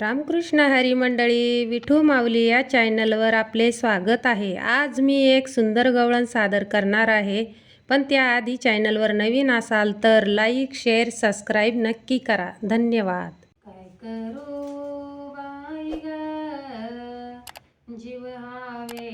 रामकृष्ण हरी मंडळी विठू माऊली या चॅनलवर आपले स्वागत आहे. आज मी एक सुंदर गवळण सादर करणार आहे. पण त्याआधी चॅनलवर नवीन असाल तर लाईक शेअर सबस्क्राईब नक्की करा. धन्यवाद. काय करू बाई जीव हावे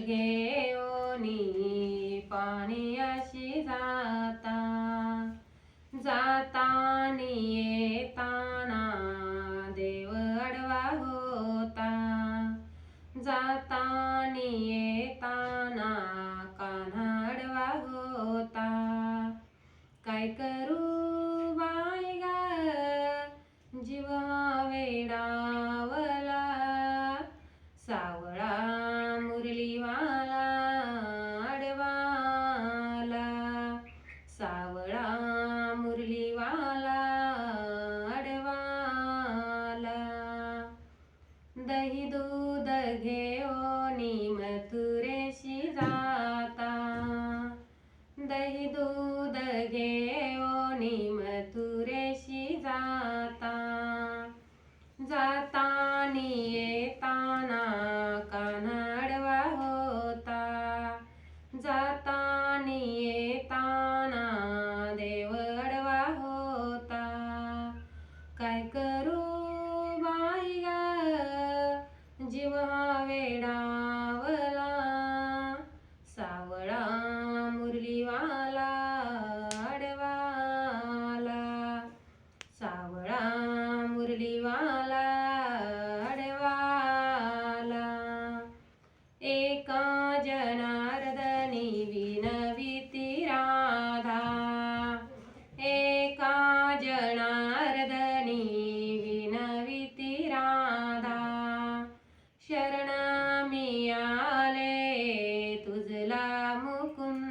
घेऊनी पाणी अशी जाता जातानी येताना देव अडवा होता. जाता दहि दूध घे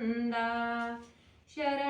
샤란다 샤라